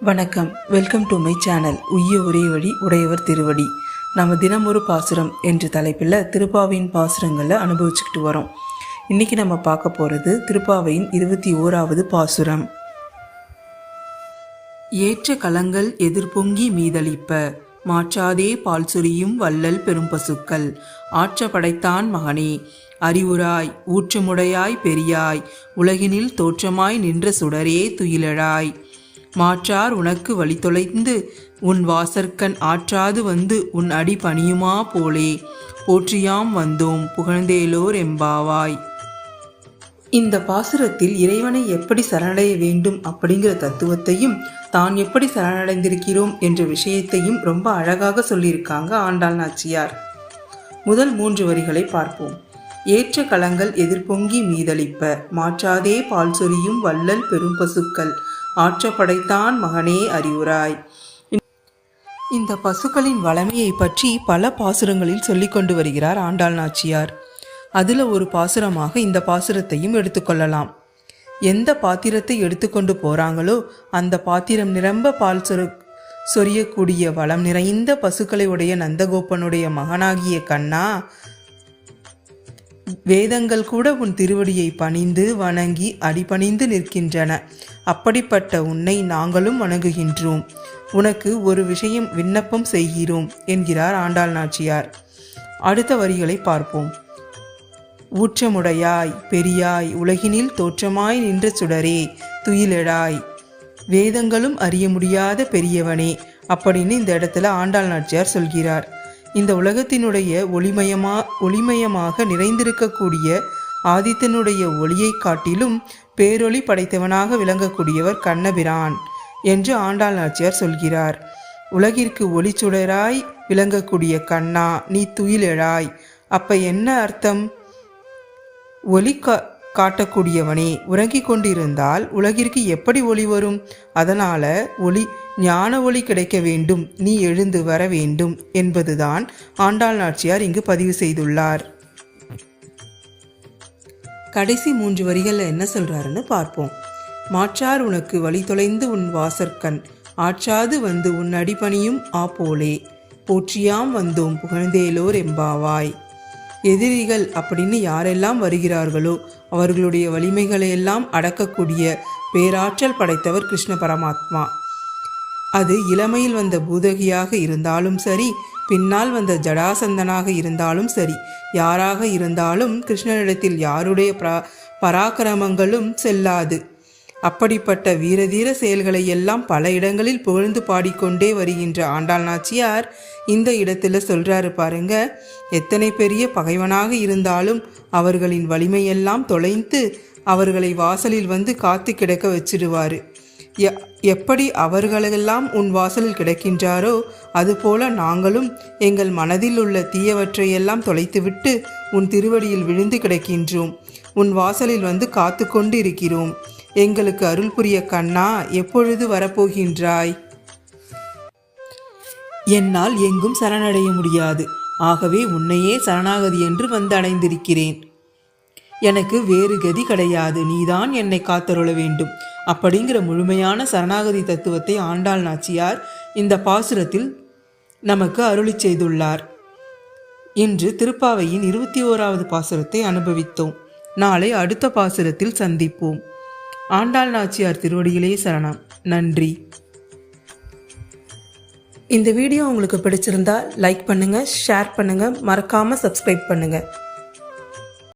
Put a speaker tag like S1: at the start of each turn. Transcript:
S1: வணக்கம். Welcome to my channel உய்ய ஒரே வழி உடையவர் திருவடி. நம்ம தினம் ஒரு பாசுரம் என்ற தலைப்பில் திருப்பாவையின் பாசுரங்களை அனுபவிச்சுக்கிட்டு வரோம். இன்னைக்கு நம்ம பார்க்க போகிறது திருப்பாவையின் இருபத்தி ஓராவது பாசுரம். ஏற்ற கலங்கள் எதிர்பொங்கி மீதளிப்ப மாற்றாதே பால் சுரியும் வள்ளல் பெரும் பசுக்கள். ஆற்ற படைத்தான் மகனே அறிவுராய் ஊற்றமுடையாய் பெரியாய் உலகினில் தோற்றமாய் நின்ற சுடரே துயிலழாய். மாற்றார் உனக்கு வழி தொலைந்து உன் வாசற்கண் ஆற்றாது வந்து உன் அடி பணியுமா போலே? போற்றியாம் வந்தோம் புகழ்ந்தேலோர் எம்பாவாய். இந்த பாசுரத்தில் இறைவனை எப்படி சரணடைய வேண்டும் அப்படிங்கிற தத்துவத்தையும் தான் எப்படி சரணடைந்திருக்கிறோம் என்ற விஷயத்தையும் ரொம்ப அழகாக சொல்லியிருக்காங்க ஆண்டாள் நாச்சியார். முதல் மூன்று வரிகளை பார்ப்போம். ஏற்ற களங்கள் எதிர்பொங்கி மீதளிப்ப மாற்றாதே பால் சொரியும் வள்ளல் பெரும் பசுக்கள் ஆற்ற படைத்தான் மகனே அறிவுராய். இந்த பசுக்களின் வளமையை பற்றி பல பாசுரங்களில் சொல்லிக் கொண்டு வருகிறார் ஆண்டாள் நாச்சியார். அதில் ஒரு பாசுரமாக இந்த பாசுரத்தையும் எடுத்துக்கொள்ளலாம் எந்த பாத்திரத்தை எடுத்துக்கொண்டு போறாங்களோ அந்த பாத்திரம் நிரம்ப பால் சொரு சொரியக்கூடிய வளம் நிறைந்த பசுக்களை உடைய நந்தகோப்பனுடைய மகனாகிய கண்ணா வேதங்கள் கூட உன் திருவடியை பணிந்து வணங்கி அடிபணிந்து நிற்கின்றன. அப்படிப்பட்ட உன்னை நாங்களும் வணங்குகின்றோம். உனக்கு ஒரு விஷயம் விண்ணப்பம் செய்கிறோம் என்கிறார் ஆண்டாள் நாச்சியார். அடுத்த வரிகளை பார்ப்போம். ஊற்றமுடையாய் பெரியாய் உலகினில் தோற்றமாய் நின்ற சுடரே துயிலெழாய் வேதங்களும் அறிய முடியாத பெரியவனே அப்படின்னு இந்த இடத்துல ஆண்டாள் நாச்சியார் சொல்கிறார். இந்த உலகத்தினுடைய ஒளிமயமா ஒளிமயமாக நிறைந்திருக்கக்கூடிய ஆதித்தனுடைய ஒளியை காட்டிலும் பேரொளி படைத்தவனாக விளங்கக்கூடியவர் கண்ணபிரான் என்று ஆண்டாள் நாச்சியார் சொல்கிறார். உலகிற்கு ஒளிச்சுடராய் விளங்கக்கூடிய கண்ணா நீ துயிலெழாய். அப்ப என்ன அர்த்தம்? ஒளி கா காட்டக்கூடியவனே உறங்கிக் கொண்டிருந்தால் உலகிற்கு எப்படி ஒளி வரும்? அதனால ஒளி ஞான ஒளி கிடைக்க வேண்டும். நீ எழுந்து வர வேண்டும் என்பதுதான் ஆண்டாள் நாச்சியார் இங்கு பதிவு செய்துள்ளார். கடைசி மூன்று வரிகளில் என்ன சொல்றாருன்னு பார்ப்போம். மாற்றார் உனக்கு வழி தொலைந்து உன் வாசற்கண். ஆற்றாது வந்து உன் அடிபணியும் ஆ போலே. போற்றியாம் வந்தோம் புகழ்ந்தேலோர் எம்பாவாய். எதிரிகள் அப்படின்னு யாரெல்லாம் வருகிறார்களோ அவர்களுடைய வலிமைகளை எல்லாம் அடக்கக்கூடிய பேராற்றல் படைத்தவர் கிருஷ்ண பரமாத்மா. அது இளமையில் வந்த பூதகியாக இருந்தாலும் சரி பின்னால் வந்த ஜடாசந்தனாக இருந்தாலும் சரி யாராக இருந்தாலும் கிருஷ்ணனிடத்தில் யாருடைய பரா பராக்கிரமங்களும் செல்லாது. அப்படிப்பட்ட வீரதீர செயல்களை எல்லாம் பல இடங்களில் புகழ்ந்து பாடிக்கொண்டே வருகின்ற ஆண்டாள் நாச்சியார் இந்த இடத்துல சொல்றாரு பாருங்க. எத்தனை பெரிய பகைவனாக இருந்தாலும் அவர்களின் வலிமையெல்லாம் தொலைந்து அவர்களை வாசலில் வந்து காத்து கிடக்க வச்சிடுவாரு. எ- எப்படி அவர்களெல்லாம் உன் வாசலில் கிடக்கின்றாரோ அதுபோல நாங்களும் எங்கள் மனதில் உள்ள தீயவற்றையெல்லாம் தொலைத்துவிட்டு உன் திருவடியில் விழுந்து கிடக்கின்றோம். உன் வாசலில் வந்து காத்து கொண்டு இருக்கிறோம் எங்களுக்கு அருள் புரிய கண்ணா எப்பொழுது வரப்போகின்றாய்? என்னால் எங்கும் சரணடைய முடியாது. ஆகவே உன்னையே சரணாகதி என்று வந்து அடைந்திருக்கிறேன் எனக்கு வேறு கதி கிடையாது. நீதான் என்னை காத்தருள வேண்டும். அப்படிங்கிற முழுமையான சரணாகதி தத்துவத்தை ஆண்டாள் நாச்சியார் இந்த பாசுரத்தில் நமக்கு அருளிச் செய்துள்ளார். இன்று திருப்பாவையின் இருபத்தி ஓராவது பாசுரத்தை அனுபவித்தோம். நாளை அடுத்த பாசுரத்தில் சந்திப்போம். ஆண்டாள் நாச்சியார் திருவடியிலே சரணம். நன்றி. இந்த வீடியோ உங்களுக்கு பிடிச்சிருந்தா லைக் பண்ணுங்கள் ஷேர் பண்ணுங்கள் மறக்காமல் சப்ஸ்கிரைப் பண்ணுங்கள்